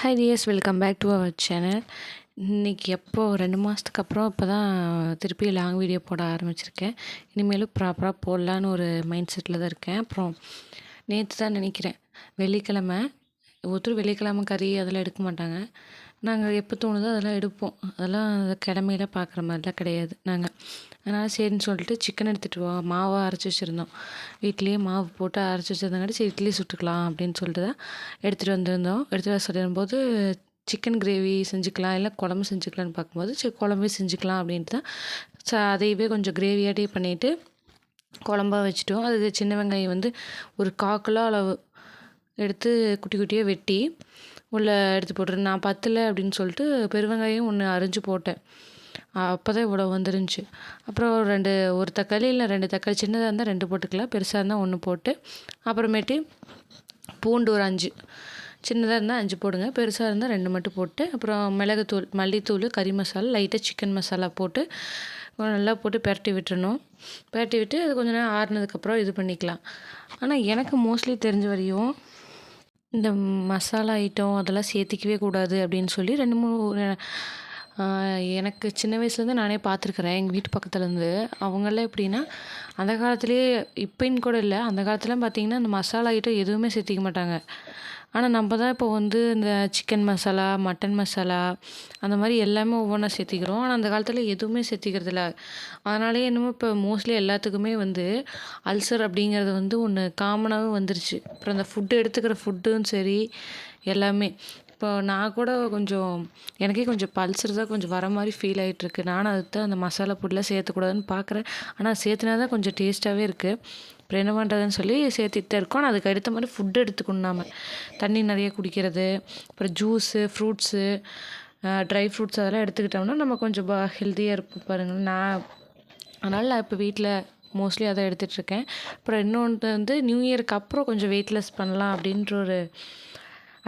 Hi dears welcome back to our channel இன்றைக்கி எப்போ ரெண்டு மாதத்துக்கு அப்புறம் இப்போ தான் திருப்பி லாங் வீடியோ போட ஆரம்பிச்சிருக்கேன். இனிமேலும் ப்ராப்பராக போடலான்னு ஒரு மைண்ட் செட்டில் தான் இருக்கேன். அப்புறம் நேற்று தான் நினைக்கிறேன் வெள்ளிக்கிழமை ஒருத்தர் வெள்ளிக்கிழமை கறி அதெல்லாம் எடுக்க மாட்டாங்க. நாங்கள் எப்போ தோணுதோ அதெல்லாம் எடுப்போம். அதெல்லாம் கிழமையில பார்க்குற மாதிரிலாம் கிடையாது நாங்கள் அதனால் சரின்னு சொல்லிட்டு சிக்கன் எடுத்துகிட்டு வா மாவை அரைச்சி வச்சுருந்தோம். வீட்லேயே மாவு போட்டு அரைச்சி வச்சிருந்தங்காட்டி சரி இட்லி சுட்டுக்கலாம் அப்படின்னு சொல்லிட்டு தான் எடுத்துகிட்டு வந்திருந்தோம். எடுத்துகிட்டு வர சொல்லிடும்போது சிக்கன் கிரேவி செஞ்சுக்கலாம் இல்லை குழம்பு செஞ்சுக்கலான்னு பார்க்கும்போது சரி குழம்பே செஞ்சுக்கலாம் அப்படின்ட்டு தான் ச அதையவே கொஞ்சம் கிரேவியாட்டே பண்ணிவிட்டு குழம்பா வச்சுட்டோம். அது சின்ன வெங்காயம் வந்து ஒரு கால் அளவு எடுத்து குட்டி குட்டியாக வெட்டி உள்ளே எடுத்து போட்டுரு. நான் பத்தலை அப்படின்னு சொல்லிட்டு பெருவெங்காயம் ஒன்று அரிஞ்சு போட்டேன். அப்போ தான் இவ்வளோ வந்துருந்துச்சு. அப்புறம் ரெண்டு ஒரு தக்காளி இல்லை ரெண்டு தக்காளி சின்னதாக இருந்தால் ரெண்டு போட்டுக்கலாம். பெருசாக இருந்தால் ஒன்று போட்டு. அப்புறமேட்டு பூண்டு ஒரு அஞ்சு. சின்னதாக இருந்தால் அஞ்சு போடுங்க. பெருசாக இருந்தால் ரெண்டு மட்டும் போட்டு அப்புறம் மிளகுத்தூள் மல்லித்தூள் கறி மசாலா லைட்டாக சிக்கன் மசாலா போட்டு நல்லா போட்டு பெரட்டி விட்டுறணும். பெரட்டி விட்டு அது கொஞ்சம் நேரம் ஆறுனதுக்கப்புறம் இது பண்ணிக்கலாம். ஆனால் எனக்கு மோஸ்ட்லி தெரிஞ்ச வரையும் இந்த மசாலா ஐட்டம் அதெல்லாம் சேர்த்திக்கவே கூடாது அப்படின்னு சொல்லி ரெண்டு மூணு எனக்கு சின்ன வயசுலேருந்து நானே பார்த்துருக்குறேன் எங்கள் வீட்டு பக்கத்துலேருந்து. அவங்களாம் எப்படின்னா அந்த காலத்துலேயே இப்போன்னு கூட இல்லை அந்த காலத்துலலாம் பார்த்திங்கன்னா இந்த மசாலா ஐட்டம் எதுவுமே சேர்த்திக்க மாட்டாங்க. ஆனால் நம்ம தான் இப்போ வந்து இந்த சிக்கன் மசாலா மட்டன் மசாலா அந்த மாதிரி எல்லாமே ஒவ்வொன்றா சேர்த்திக்கிறோம். ஆனால் அந்த காலத்தில் எதுவுமே சேர்த்திக்கிறதில்ல அதனாலேயே என்னமோ இப்போ மோஸ்ட்லி எல்லாத்துக்குமே வந்து அல்சர் அப்படிங்கிறது வந்து ஒன்று காமனாகவே வந்துருச்சு. அப்புறம் அந்த ஃபுட்டு எடுத்துக்கிற ஃபுட்டும் சரி எல்லாமே. இப்போ நான் கூட கொஞ்சம் எனக்கே கொஞ்சம் பல்சர் தான் கொஞ்சம் வர மாதிரி ஃபீல் ஆகிட்டுருக்கு நானும் அதுக்கு தான் அந்த மசாலா பொருள்லாம் சேர்த்துக்கூடாதுன்னு பார்க்குறேன். ஆனால் சேர்த்துனா தான் கொஞ்சம் டேஸ்ட்டாகவே இருக்குது அப்புறம் என்ன பண்ணுறதுன்னு சொல்லி சேர்த்துட்டு தான் இருக்கோம். ஆனால் அதுக்கு அடுத்த மாதிரி ஃபுட்டு எடுத்துக்கணும் நாம். தண்ணி நிறைய குடிக்கிறது அப்புறம் ஜூஸு ஃப்ரூட்ஸு ட்ரை ஃப்ரூட்ஸ் அதெல்லாம் எடுத்துக்கிட்டோம்னா நம்ம கொஞ்சம் பா ஹெல்த்தியாக இருப்போம் பாருங்கள் நான் அதனால் நான் இப்போ வீட்டில் மோஸ்ட்லி அதை எடுத்துகிட்ருக்கேன் அப்புறம் இன்னொன்று வந்து நியூ இயருக்கு அப்புறம் கொஞ்சம் வெயிட்லெஸ் பண்ணலாம் அப்படின்ற ஒரு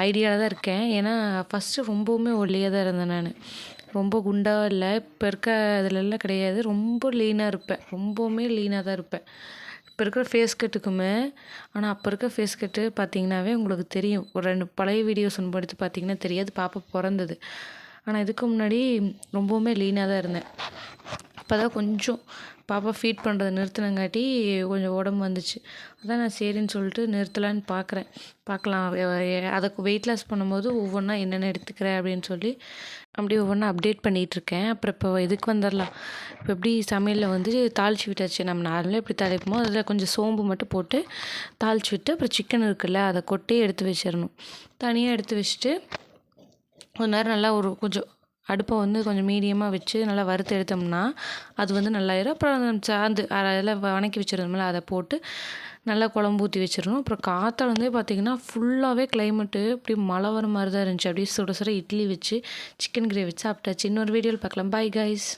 ஐடியாவில் தான் இருக்கேன். ஏன்னா ஃபஸ்ட்டு ரொம்பவுமே ஒல்லியாக தான் இருந்தேன் நான். ரொம்ப குண்டாக இல்லை. இப்போ இருக்க இதிலெல்லாம் கிடையாது. ரொம்ப லீனாக இருப்பேன். ரொம்பவுமே லீனாக தான் இருப்பேன். இப்போ இருக்கிற ஃபேஸ் கட்டுக்குமே ஆனால் அப்போ இருக்க ஃபேஸ் கட்டு பார்த்தீங்கன்னாவே உங்களுக்கு தெரியும். ஒரு ரெண்டு பழைய வீடியோஸ் ஒன்று எடுத்து பார்த்தீங்கன்னா தெரியாது. பாப்பா பிறந்தது. ஆனால் இதுக்கு முன்னாடி ரொம்பவுமே லீனாக தான் இருந்தேன். இப்போ தான் கொஞ்சம் பாப்பா ஃபீட் பண்ணுறதை நிறுத்தினங்காட்டி கொஞ்சம் உடம்பு வந்துச்சு. அதான் நான் சரின்னு சொல்லிட்டு நிறுத்தலான்னு பார்க்குறேன் பார்க்கலாம் அதுக்கு வெயிட் லாஸ் பண்ணும்போது ஒவ்வொன்றா என்னென்ன எடுத்துக்கிறேன் அப்படின்னு சொல்லி அப்படியே ஒவ்வொன்றா அப்டேட் பண்ணிகிட்ருக்கேன் அப்புறம் இப்போ இதுக்கு வந்துடலாம். இப்போ எப்படி சமையலில் வந்து தாளிச்சு விட்டாச்சு. நம்ம நார்மலாக எப்படி தாளிப்போமோ அதில் கொஞ்சம் சோம்பு மட்டும் போட்டு தாளிச்சு விட்டு அப்புறம் சிக்கன் இருக்குல்ல அதை கொட்டி எடுத்து வச்சிடணும். தனியாக எடுத்து வச்சுட்டு கொஞ்ச நேரம் நல்லா ஒரு கொஞ்சம் அடுப்பை வந்து கொஞ்சம் மீடியமாக வச்சு நல்லா வறுத்து எடுத்தோம்னா அது வந்து நல்லாயிரும். அப்புறம் சாந்து அதில் வணக்கி வச்சுருந்தோம்ல அதை போட்டு நல்லா குழம்பு ஊற்றி வச்சிடணும். அப்புறம் காற்றால வந்து பார்த்திங்கன்னா ஃபுல்லாகவே கிளைமேட்டு இப்படி மழை வர மாதிரி தான் இருந்துச்சு. அப்படியே சுட சுட இட்லி வச்சு சிக்கன் கிரேவி வச்சு சாப்பிட்டாச்சு. இன்னொரு வீடியோவில் பார்க்கலாம். Bye guys